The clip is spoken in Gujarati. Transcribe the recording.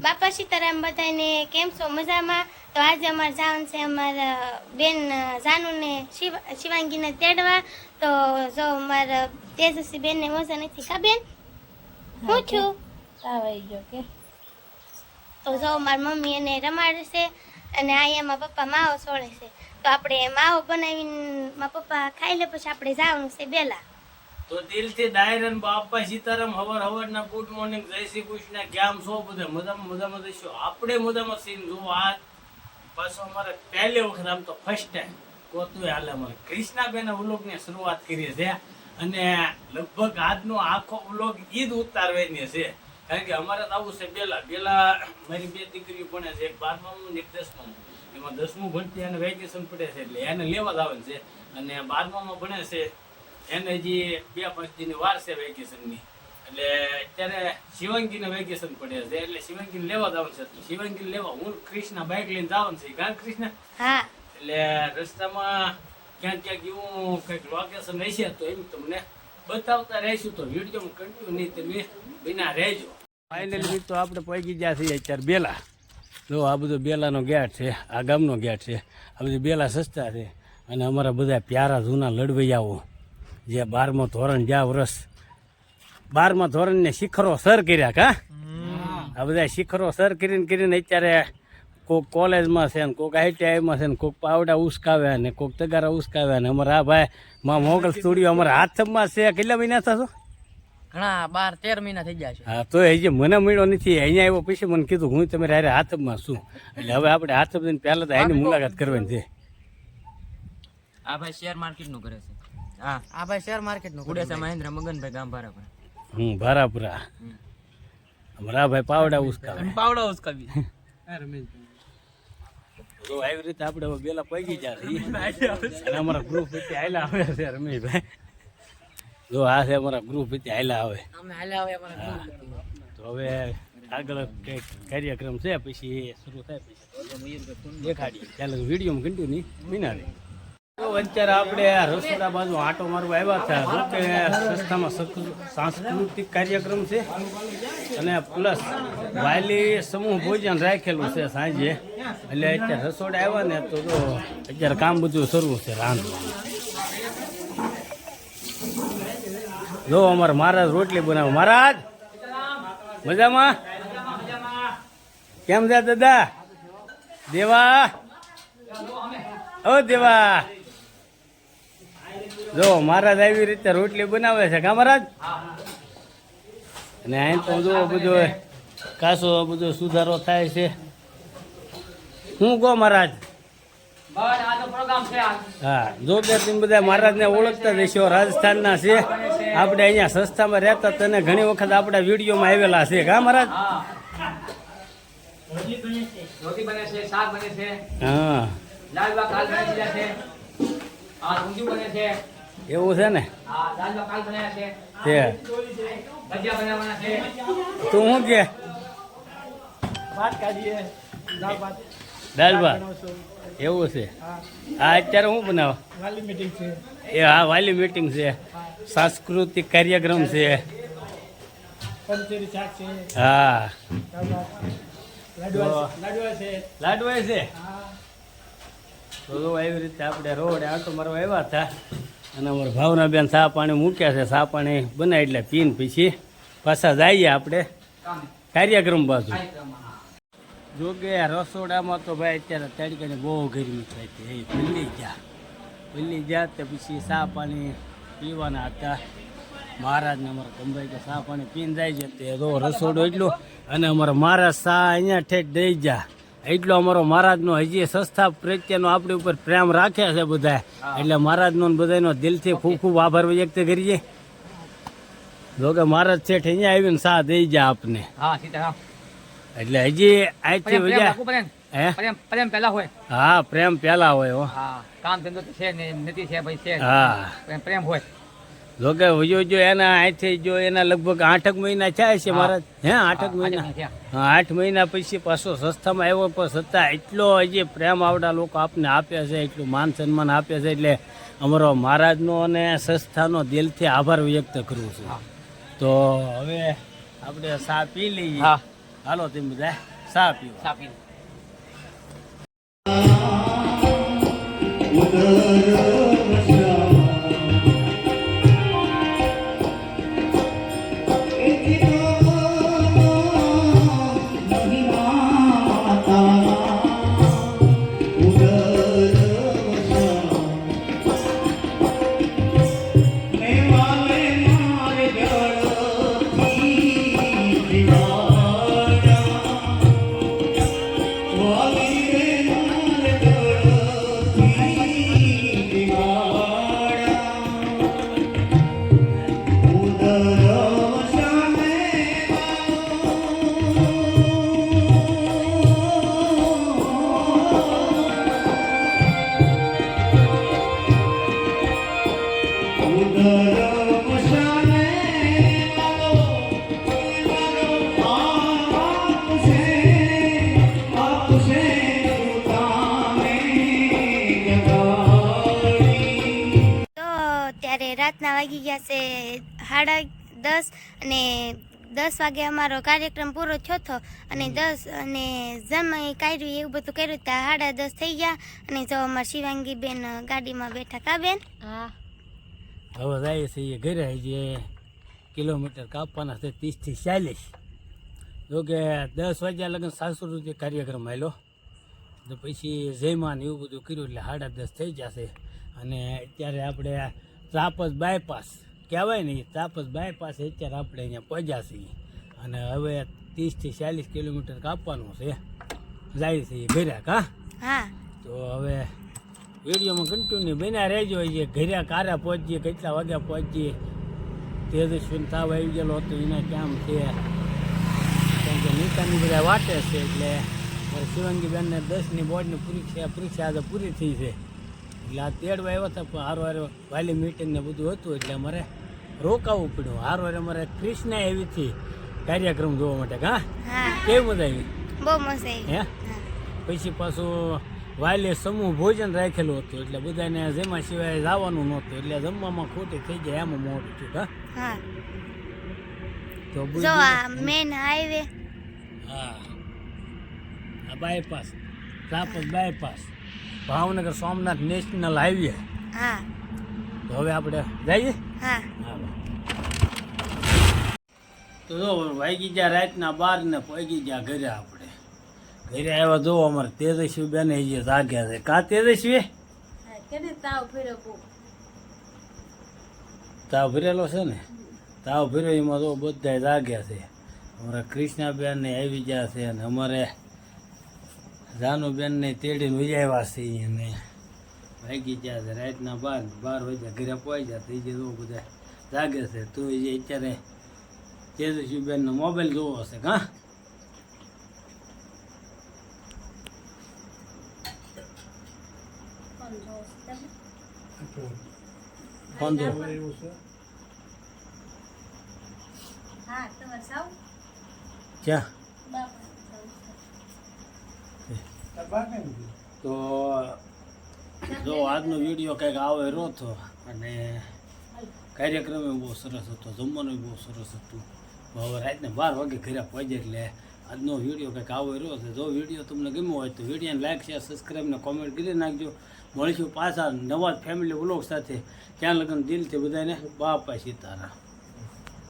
બાપા સીતારામ બધાને કેમ છો? મજામાં? તો આજે અમારે જવાનું છે અમારા બેન જાનુને શિવ શિવાંગીને તેડવા. તો જો અમારા તેજસ્વી બેનને મજા નથી. કા બેન? હું છું? આવી ગયો કે. તો જો મારી મમ્મી એને રમાડે છે અને અહીંયા મારા પપ્પા માવો સોળે છે. તો આપણે માવો બનાવીને મારા પપ્પા ખાઈ લે પછી આપણે જવાનું છે બેલા. તો દિલથી ડાયરન બાપા સીતારામ હવર હવર ના ગુડ મોર્નિંગ, જય શ્રી કૃષ્ણ, કેમ છો બધા? મજામાં મજામાં જઈશું? આપણે મજામાં સીન જોવો આ પાછો અમારે પહેલી વખત આમ તો ફર્સ્ટ ટાઈમ કોતું હાલે અમારે. કૃષ્ણાબેન વ્લોગની શરૂઆત કરી છે અને લગભગ આજનો આખો ઉલોક ઈદ જ ઉતારવાની છે. કારણ કે અમારે તો આવું છે પેલા પેલા મારી બે દીકરીઓ ભણે છે, એક બારમામાં એક દસમામાં. એમાં દસમું ભણતી એને વેકેશન પડે છે એટલે એને લેવા જ આવે છે. અને બારમામાં ભણે છે એને હજી બે પાંચ દિનની વાર છે વેકેશનની એટલે અત્યારે શિવાંગીને વેકેશન પડે છે. એટલે શિવાંગીને લેવા જવાનું છે. શિવાંગીને લેવા. હું કૃષ્ણ બાઇક લઈને જવાનું છે. કારણ કૃષ્ણ? હા. એટલે રસ્તામાં ક્યાંક ક્યાંક એવું કંઈક લોકેશન હશે તો એમ તમને બતાવતા રહેશું. તો વીડિયો કન્ટિન્યુ નહીં તમે બિના રહેજો. ફાઇનલી તો આપણે પહોંચી ગયા છીએ અત્યારે બેલા. જો આ બધો બેલાનો ગેટ છે આ ગામનો ગેટ છે. આ બધું બેલા સસ્તા છે. અને અમારા બધા પ્યારા જૂના લડવૈયાઓ જે બારમો ધોરણ જ્યાં વર્ષ બારમા ધોરણને શિખરો સર કર્યા કા? આ બધા શિખરો સર કરીને કરીને અત્યારે કોક કોલેજમાં છે ને કોક આઈટીઆઈમાં છે ને કોક પાવડા ઉસકાવે ને કોક તગારા ઉસકાવે ને અમારા આ ભાઈ માં મોગલ સ્ટુડિયો અમારા હાથમાં છે. કેટલા મહિના થશો? ઘણા બાર તેર મહિના થઈ ગયા છે. હા તો એ જે મને મળ્યો નથી. અહીંયા આવ્યો પછી મને કીધું હું તમે હારે હાથમાં છું. એટલે હવે આપણે હાથમાં પહેલા તો એની મુલાકાત કરવાની છે. આ ભાઈ શેર માર્કેટનું કરે છે. હા. આ ભાઈ શેર માર્કેટનું ઉડેસા મહેન્દ્ર મગનભાઈ ગામ ભારા પર. હું ભારાપુરા. અમારા આ ભાઈ પાવડા ઉસકા પાવડા ઉસકાવી તો આવી રીતે આપણે બેલા પૈકી જાય અમારા ગ્રુપ વચ્ચે આયલા આવે છે રમેશભાઈ. જો આ છે અમારા ગ્રુપ વચ્ચે આયલા આવે. આવે તો હવે આગળ કંઈક કાર્યક્રમ છે પછી શરૂ થાય પછી દેખાડીએ. ચાલો વિડીયોમાં ઘંટું નહીં તો અત્યારે આપણે રસોડા બાજુ આટો મારવા આવ્યા હતા. જો સંસ્થામાં સાંસ્કૃતિક કાર્યક્રમ છે. અને પ્લસ વાયલી સમૂહ ભોજન રાખેલું છે સાંજે. એટલે અત્યારે રસોડા આવ્યા ને તો જો અત્યારે કામ બધું શરૂ છે રાંધવાનું. જો અમારે મહારાજ રોટલી બનાવો. મહારાજ, મજામાં? કેમ છે દાદા? દેવા? ઓ દેવા! જો મહારાજ આવી રીતે રોટલી બનાવે છે કા મહારાજ? અને અહીં તો જો બધો કાસો બધો સુધારો થાય છે. હું કહો મહારાજ? હા જો કે તમે બધા મહારાજને ઓળખતા જ હશો રાજસ્થાનના છે. આપણે અહીંયા સંસ્થામાં રહેતા તને ઘણી વખત આપણા વિડીયોમાં આવેલા છે કા મહારાજ? હા. એવું છે ને આ દાળ ભાત કાલ બનાવ્યા છે તે ભજીયા બનાવવાના છે તું શું કે વાત કાઢીએ દાળ ભાત દાળ ભાત એવું છે આ અત્યારે હું બનાવ વાલી મીટિંગ છે એ હા વાલી મીટિંગ છે સાંસ્કૃતિક કાર્યક્રમ છે પંચેરી શાક છે હા લાડવા લાડવા છે લાડવાય છે તો એવી રીતે આપણે રોડ આટો મારો આવ્યા હતા. અને અમારા ભાવના બેન ચા પાણી મૂક્યા છે. સા પાણી બનાવી એટલે પીને પછી પાછા જઈએ આપણે કાર્યક્રમ બાજુ. જો કે રસોડામાં તો ભાઈ અત્યારે તડકાની બહુ ગરમી થાય છે. પલ્લી ગયા. પલ્લી ગયા તે પછી સા પાણી પીવાના હતા. મહારાજને અમારા કંભાઈ કે સા પાણી પીને જાય છે. તે રસોડો એટલો. અને અમારો મહારાજ સા અહીંયા ઠેઠ દઈ જા એટલો અમારો મહારાજનો હજી સંસ્થા પ્રત્યેનો આપણી ઉપર પ્રેમ રાખે છે બધા. એટલે મહારાજનો બધાનો દિલથી ખૂબ ખૂબ આભાર વ્યક્ત કરીએ. જો કે મહારાજ શેઠ અહીંયા આવીને સાથ દઈ જાય આપને. એટલે હજી આજથી વજા. હે? પ્રેમ પેલા હોય. હા કામ ધંધો છે નથી છે ભાઈ છે હા. પ્રેમ હોય. જો કે જો એના અહીંથી જો એના લગભગ આઠક મહિના થયા છે મહારાજ. હે આઠક મહિના? હા આઠ મહિના પછી પાછો સંસ્થામાં આવ્યો પણ સત્તા એટલો હજી પ્રેમ આવડા લોકો આપને આપે છે એટલું માન સન્માન આપે છે એટલે અમારો મહારાજનો અને સંસ્થાનો દિલથી આભાર વ્યક્ત કરું છું. તો હવે આપણે સા પી લઈએ. હાલો તમે બધા સા પીવો સા તો રાતના વાગી ગયા છે સાડા દસ અને દસ વાગે અમારો કાર્યક્રમ પૂરો થયો હતો. અને દસ અને જમાઈ કર્યું એવું બધું કર્યું ત્યાં સાડા દસ થઈ ગયા. અને જો અમારા શિવાંગી બેન ગાડીમાં બેઠા કા બેન? હા. હવે જાય છે એ ઘરે જે કિલોમીટર કાપવાના છે ત્રીસથી ચાલીસ. જો કે દસ વાગ્યા લગન સાતસો રૂપિયા કાર્યક્રમ આવેલો તો પછી જયમાન એવું બધું કર્યું એટલે સાડા દસ થઈ જશે. અને અત્યારે આપણે ત્રાપસ બાયપાસ કહેવાય ને તાપસ બાયપાસ અત્યારે આપણે અહીંયા પહોંચ્યા છીએ. અને હવે ત્રીસથી ચાલીસ કિલોમીટર કાપવાનું છે. જાય છે એ ઘરે કા હા. તો હવે વિડીયોમાં કન્ટિન્યુ બન્યા રહેજો. જે ઘરે કારે પહોંચીએ કેટલા વાગ્યા પહોંચીએ તેજસ્વીને તાવ આવી ગયેલો હતો એના કેમ છે? કારણ કે નીતાની બધા વાટે છે એટલે મારે દસની બોર્ડની પરીક્ષા પરીક્ષા આજે પૂરી થઈ છે. એટલે આ તેડવા આવ્યા હતા પણ હારો હારે વાલી મીટિંગ ને બધું હતું એટલે અમારે રોકાવું પડ્યું. હારો હારે અમારે ક્રિષ્ના એવી હતી કાર્યક્રમ જોવા માટે હા? કેવી મજા આવી? બહુ મજા આવી. હે? પછી પાછું વાલે સમૂહ ભોજન રાખેલું હતું એટલે બધાને જેમાં સિવાય જવાનું નહોતું એટલે જમવામાં ખોટી થઈ જાય એમાં મોડું થયું હા? તો જો આ મેન હાઈવે હા. આ bypass Trapaj bypass Bhavnagar Somnath national highway. હા. તો હવે આપણે જઈએ? હા. તો જો વાગી ગયા રાતના બાર ને પગી ગયા ઘરે આપણે. ઘરે આવ્યા જો અમારે તેજસ્વી બેન જે જાગ્યા છે. કા તેજસ્વી? તાવ ભરેલો છે ને? તાવ ભર્યો એમાં તો બધા જાગ્યા છે. અમારા કૃષ્ણાબેન ને આવી ગયા છે અને અમારે જાનુબેન ને તેડીને ઉજાવ્યા છે અને ભાગી ગયા છે રાતના બાર બાર વાગ્યા ઘરે પહોંચ્યા થઈ જાય તો બધા જાગે છે. તો એ અત્યારે તેજસ્વીબેન નો મોબાઈલ જોવો હશે કા ફોન જો. હા તમારે ક્યાં? તો, જો આજનો વીડિયો કંઈક આવે રહ્યો હતો અને કાર્યક્રમ બહુ સરસ હતો, જમવાનું બહુ સરસ હતું. હવે રાતને બાર વાગે ઘરે પહોંચે એટલે આજનો વીડિયો કંઈક આવો રહ્યો છે. જો વીડિયો તમને ગમ્યો હોય તો વિડીયોને લાઈક, શેર સબસ્ક્રાઈબ ને કોમેન્ટ કરી નાખજો. મળીશું પાછા નવા ફેમિલી બ્લોગ સાથે. ત્યાં લગ્ન દિલથી બધાને, બાપા સીતારામ.